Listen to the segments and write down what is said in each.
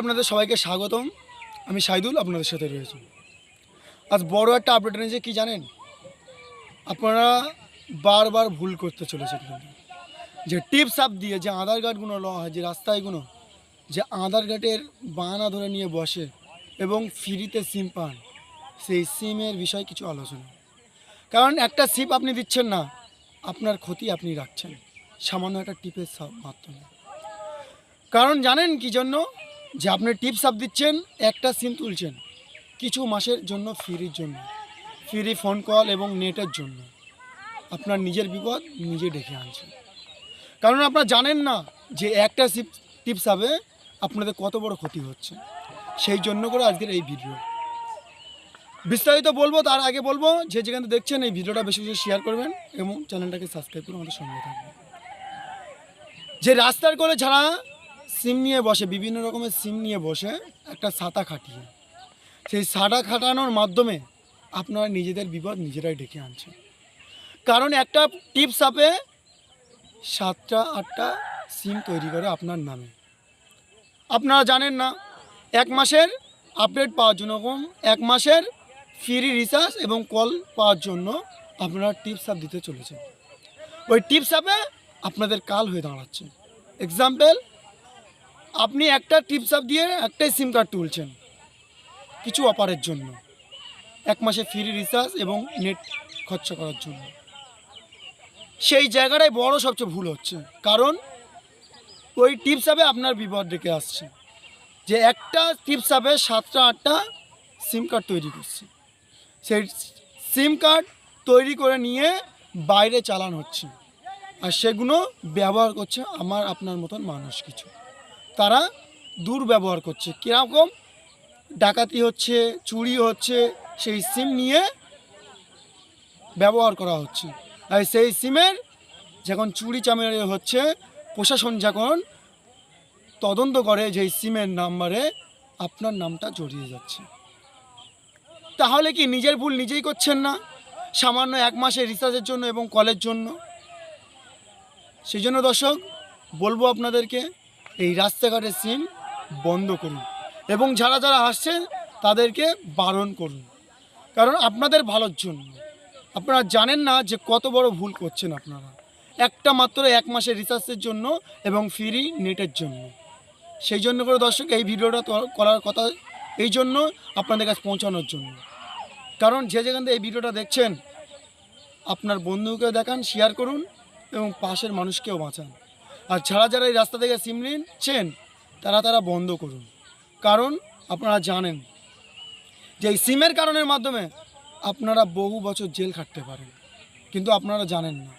আপনাদের সবাইকে স্বাগতম। আমি সাইদুল, আপনাদের সাথে রয়েছি। আজ বড় একটা আপডেট এনেছে, কি জানেন? আপনারা বারবার ভুল করতে চলেছেন যে টিপস আপ দিয়ে যে আধার কার্ডগুলো লওয়া হয়, যে রাস্তায়গুলো যে আধার কার্ডের বাহানা ধরে নিয়ে বসে এবং ফ্রিতে সিম পান, সেই সিমের বিষয়ে কিছু আলোচনা। কারণ একটা সিপ আপনি দিচ্ছেন না, আপনার ক্ষতি আপনি রাখছেন। সামান্য একটা টিপের মাধ্যমে। কারণ জানেন কি জন্য? যে আপনি টিপস আপ দিচ্ছেন, একটা সিম তুলছেন কিছু মাসের জন্য ফ্রির জন্য। ফ্রি ফোন কল এবং নেটের জন্য। আপনার নিজের বিপদ নিজে ডেকে আনছেন কারণ আপনারা জানেন না যে একটা সিপ টিপস আপে আপনাদের কত বড় ক্ষতি হচ্ছে। সেই জন্য করে আজকের এই ভিডিও বিস্তারিত বলব, তার আগে বলব যে যেখানে দেখছেন এই ভিডিওটা বেশি বেশি শেয়ার করবেন এবং চ্যানেলটাকে সাবস্ক্রাইব করে আমাদের সঙ্গে থাকবেন। যে রাস্তার কোলে যারা সিম নিয়ে বসে, বিভিন্ন রকমের সিম নিয়ে বসে একটা ছাতা খাটিয়ে। সেই ছাতা খাটানোর মাধ্যমে আপনারা নিজেদের বিপদ নিজেরাই ডেকে আনছেন। কারণ একটা টিপস আপে সাতটা, আটটা সিম তৈরি করে আপনার নামে। আপনারা জানেন না, এক মাসের আপডেট পাওয়ার জন্য এক মাসের ফ্রি রিচার্জ এবং কল পাওয়ার জন্য আপনারা টিপস আপ দিতে চলেছেন। ওই টিপস আপে আপনাদের কাল হয়ে দাঁড়াচ্ছে। এক্সাম্পল আপনি একটা টিপস আপ দিয়ে একটাই সিম কার্ড তুলছেন কিছু অপারের জন্য। এক মাসে ফ্রি রিচার্জ এবং নেট খরচা করার জন্য। সেই জায়গাটায় বড় সবচেয়ে ভুল হচ্ছে। কারণ ওই টিপস আপে আপনার বিপদ ডেকে আসছে। যে একটা টিপস আপে সাতটা, আটটা সিম কার্ড তৈরি করছে। সেই সিম কার্ড তৈরি করে নিয়ে বাইরে চালান হচ্ছে। আর সেগুলো ব্যবহার করছে আমার, আপনার মতন মানুষ কিছু। তারা দুর্ব্যবহার করছে। কীরকম? ডাকাতি হচ্ছে, চুরি হচ্ছে, সেই সিম নিয়ে ব্যবহার করা হচ্ছে। আর সেই সিমের যখন চুরি চামেরি হচ্ছে, প্রশাসন যখন তদন্ত করে যে সিমের নাম্বারে আপনার নামটা জড়িয়ে যাচ্ছে। তাহলে কি নিজের ভুল নিজেই করছেন না? সামান্য এক মাসের রিচার্জের জন্য এবং কলের জন্য? সেই জন্য দর্শক, বলব আপনাদেরকে এই রাস্তাঘাটের সিম বন্ধ করুন এবং যারা যারা আসছেন তাদেরকে বারণ করুন। কারণ আপনাদের ভালোর জন্য। আপনারা জানেন না যে কত বড় ভুল করছেন আপনারা। একটা মাত্র এক মাসের রিচার্জের জন্য এবং ফ্রি নেটের জন্য। সেই জন্য করে দর্শক, এই ভিডিওটা করার কথা, এই জন্য আপনাদের কাছে পৌঁছানোর জন্য। কারণ যে যেখান থেকে এই ভিডিওটা দেখছেন, আপনার বন্ধুকে দেখান শেয়ার করুন এবং পাশের মানুষকেও বাঁচান। আর যারা যারা এই রাস্তা থেকে সিম নিচ্ছেন তারা তারা বন্ধ করুন। কারণ আপনারা জানেন যে এই সিমের কারণের মাধ্যমে আপনারা বহু বছর জেল খাটতে পারেন। কিন্তু আপনারা জানেন না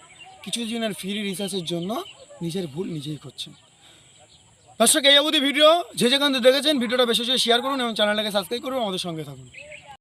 কিছু দিনের ফ্রি রিচার্জের জন্য নিজের ভুল নিজেই করছেন। দর্শক, এই অবধি ভিডিও যে যেখান থেকে দেখেছেন, ভিডিওটা বেশি বেশি শেয়ার করুন এবং চ্যানেলটাকে সাবস্ক্রাইব করুন, আমাদের সঙ্গে থাকুন।